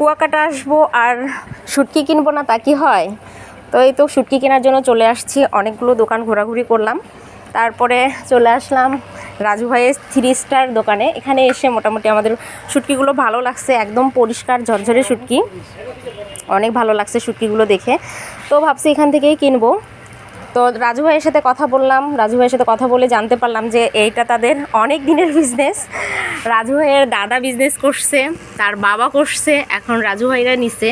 কুয়াকাটা আসব আর শুটকি কিনবো না তা কি হয়? তো এই তো শুটকি কেনার জন্য চলে আসছি, অনেকগুলো দোকান ঘোরাঘুরি করলাম। তারপরে চলে আসলাম রাজু ভাইয়ের থ্রি স্টার দোকানে। এখানে এসে মোটামুটি আমাদের শুটকিগুলো ভালো লাগছে, একদম পরিষ্কার ঝরঝরে শুটকি। অনেক ভালো লাগছে শুটকিগুলো দেখে। তো ভাবছি এখান থেকেই কিনবো। তো রাজু ভাইয়ের সাথে কথা বললাম, রাজু ভাইয়ের সাথে কথা বলে জানতে পারলাম যে এইটা তাদের অনেক দিনের বিজনেস রাজু ভাইয়ের দাদা বিজনেস করছে, তার বাবা করছে, এখন রাজু ভাইরা নিছে।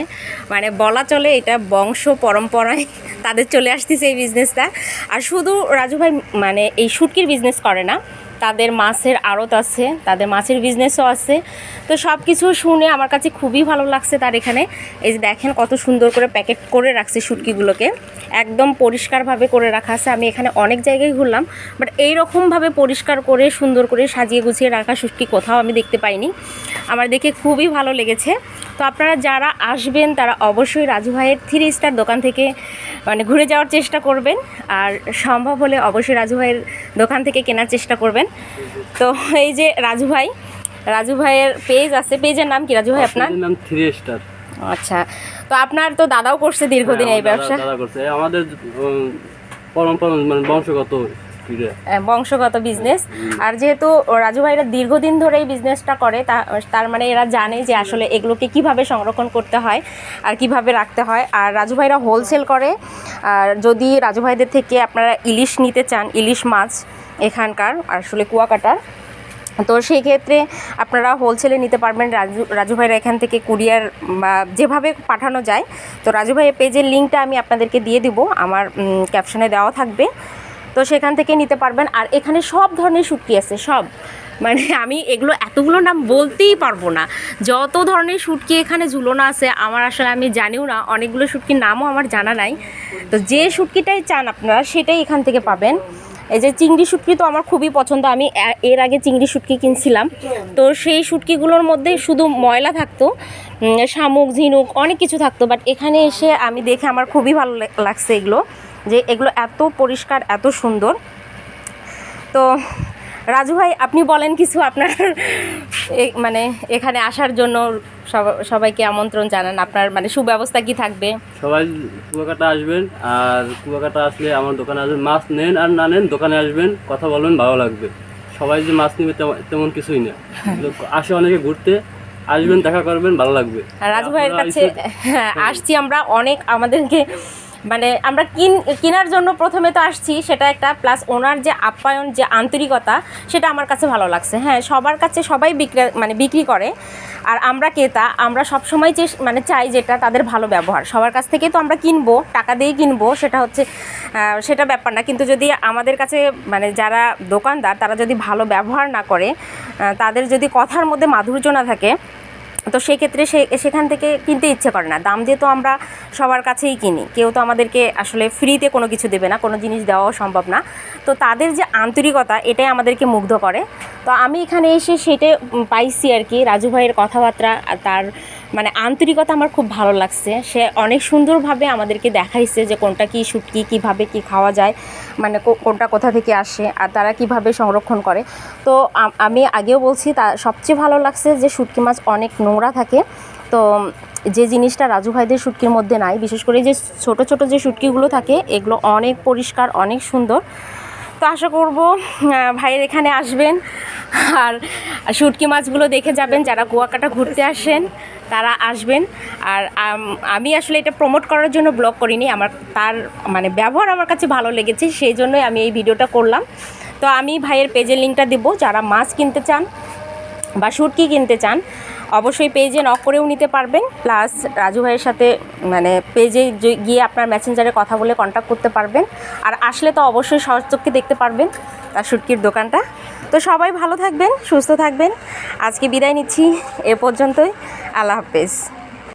মানে বলা চলে এটা বংশ পরম্পরায় তাদের চলে আসতেছে এই বিজনেসটা আর শুধু রাজু ভাই মানে এই শুটকির বিজনেস করে না তাদের মাছের আড়ত আছে, তাদের মাছের বিজনেসও আছে। তো সব কিছু শুনে আমার কাছে খুবই ভালো লাগছে তার এখানে। এই যে দেখেন কত সুন্দর করে প্যাকেট করে রাখছে শুটকিগুলোকে। একদম পরিষ্কারভাবে করে রাখা আছে। আমি এখানে অনেক জায়গায় ঘুরলাম বাট এইরকমভাবে পরিষ্কার করে, সুন্দর করে সাজিয়ে গুছিয়ে রাখা শুটকি কোথাও আমি দেখতে পাইনি। আমার দেখে খুবই ভালো লেগেছে। তো আপনারা যারা আসবেন, তারা অবশ্যই রাজু ভাইয়ের থ্রি স্টার দোকান থেকে মানে ঘুরে যাওয়ার চেষ্টা করবেন আর সম্ভব হলে অবশ্যই রাজু ভাইয়ের দোকান থেকে কেনার চেষ্টা করবেন। তো এই যে রাজু ভাই রাজু ভাইয়ের পেজ আছে। পেজের নাম কি রাজু ভাই আপনার? নাম থ্রি স্টার আচ্ছা তো আপনার তো দাদাও করছে দীর্ঘদিন এই ব্যবসা। দাদা করছে। আমাদের পরম্পরা মানে বংশগত বংশগত বিজনেস আর যেহেতু রাজু ভাইরা দীর্ঘদিন ধরে এই বিজনেসটা করে তা তার মানে এরা জানে যে আসলে এগুলোকে কীভাবে সংরক্ষণ করতে হয় আর কীভাবে রাখতে হয়। আর রাজু ভাইরা হোলসেল করে। আর যদি রাজু ভাইদের থেকে আপনারা ইলিশ নিতে চান ইলিশ মাছ এখানকার আসলে কুয়াকাটার তো সেই ক্ষেত্রে আপনারা হোলসেলে নিতে পারবেন। রাজু রাজু ভাইরা এখান থেকে কুরিয়ার বা যেভাবে পাঠানো যায়। তো রাজু ভাইয়ের পেজের লিঙ্কটা আমি আপনাদেরকে দিয়ে দিব। আমার ক্যাপশনে দেওয়া থাকবে। তো সেখান থেকে নিতে পারবেন। আর এখানে সব ধরনের শুটকি আছে, সব। মানে আমি এগুলো এতগুলো নাম বলতেই পারব না। যত ধরনের শুটকি এখানে ঝুলোনো আছে, আমার আসলে আমি জানিও না, অনেকগুলো শুটকির নামও আমার জানা নাই। তো যে শুটকিটাই চান আপনারা, সেটাই এখান থেকে পাবেন। এই যে চিংড়ি শুটকি তো আমার খুবই পছন্দ, আমি এর আগে চিংড়ি শুটকি কিনছিলাম। তো সেই শুটকিগুলোর মধ্যে শুধু ময়লা থাকতো শামুক, ঝিনুক, অনেক কিছু থাকতো বাট এখানে এসে আমি দেখে আমার খুবই ভালো লাগছে এগুলো। যে এগুলো এত পরিষ্কার এত সুন্দর। তো রাজু ভাই আপনি বলেন কিছু আপনার মানে এখানে আসার জন্য সবাইকে আমন্ত্রণ জানান। আপনার মানে সুব্যবস্থা কি থাকবে? সবাই কুয়াকাটা আসবেন আর কুয়াকাটা আসলে আমার দোকানে আসবেন। মাছ নেন আর না নেন দোকানে আসবেন কথা বলবেন ভালো লাগবে। সবাই যে মাছ নেবে তেমন- কিছুই না। আসে অনেকে ঘুরতে আসবেন দেখা করবেন ভালো লাগবে। আর রাজু ভাইয়ের কাছে হ্যাঁ। আসছি আমরা অনেক আমাদেরকে মানে আমরা কিন, কেনার জন্য প্রথমে তো আসছি, সেটা একটা প্লাস ওনার যে আপ্যায়ন, যে আন্তরিকতা, সেটা আমার কাছে ভালো লাগছে। হ্যাঁ সবার কাছে সবাই বিক্রি মানে বিক্রি করে, আর আমরা ক্রেতা, আমরা সবসময় চেস মানে চাই যেটা তাদের ভালো ব্যবহার। সবার কাছ থেকে তো আমরা কিনবো, টাকা দিয়ে কিনবো, সেটা হচ্ছে সেটা ব্যাপার না। কিন্তু যদি আমাদের কাছে মানে যারা দোকানদার, তারা যদি ভালো ব্যবহার না করে তাদের যদি কথার মধ্যে মাধুর্য না থাকে তো সেক্ষেত্রে সে, সেখান থেকে কিনতে ইচ্ছে করে না। দাম দিয়ে তো আমরা সবার কাছেই কিনি, কেউ তো আমাদেরকে আসলে ফ্রিতে কোনো কিছু দেবে না, কোনো জিনিস দেওয়াও সম্ভব না। তো তাদের যে আন্তরিকতা, এটাই আমাদেরকে মুগ্ধ করে। তো আমি এখানে এসে সেটা পাইছি আর কি। রাজু ভাইয়ের কথাবার্তা আর তার মানে আন্তরিকতা আমার খুব ভালো লাগছে। সে অনেক সুন্দরভাবে আমাদেরকে দেখাইছে যে কোনটা কি শুটকি কীভাবে কি খাওয়া যায় মানে কোনটা কোথা থেকে আসে, আর তারা কীভাবে সংরক্ষণ করে। তো আমি আগেও বলছি, তা সবচেয়ে ভালো লাগছে যে শুটকি মাছ অনেক নোংরা থাকে। তো যে জিনিসটা রাজু ভাইদের শুটকির মধ্যে নাই, বিশেষ করে যে ছোট ছোট যে শুটকিগুলো থাকে, এগুলো অনেক পরিষ্কার, অনেক সুন্দর। তো আশা করব ভাইয়ের এখানে আসবেন। আর শুটকি মাছগুলো দেখে যাবেন, যারা কুয়াকাটা ঘুরতে আসেন, তারা আসবেন। আর আমি আসলে এটা প্রমোট করার জন্য ব্লগ করিনি, আমার তার মানে ব্যবহার আমার কাছে ভালো লেগেছে, সেই জন্যই আমি এই ভিডিওটা করলাম। তো আমি ভাইয়ের পেজের লিঙ্কটা দেবো, যারা মাছ কিনতে চান বা শুটকি কিনতে চান অবশ্যই পেজে নক করেও নিতে পারবেন। প্লাস রাজু ভাইয়ের সাথে মানে পেজে গিয়ে আপনার মেসেঞ্জারে কথা বলে কন্ট্যাক্ট করতে পারবেন। আর আসলে তো অবশ্যই সহজচক্ষে দেখতে পারবেন তার সুটকির দোকানটা। তো সবাই ভালো থাকবেন, সুস্থ থাকবেন। আজকে বিদায় নিচ্ছি, এ পর্যন্তই। আল্লাহ হাফেজ।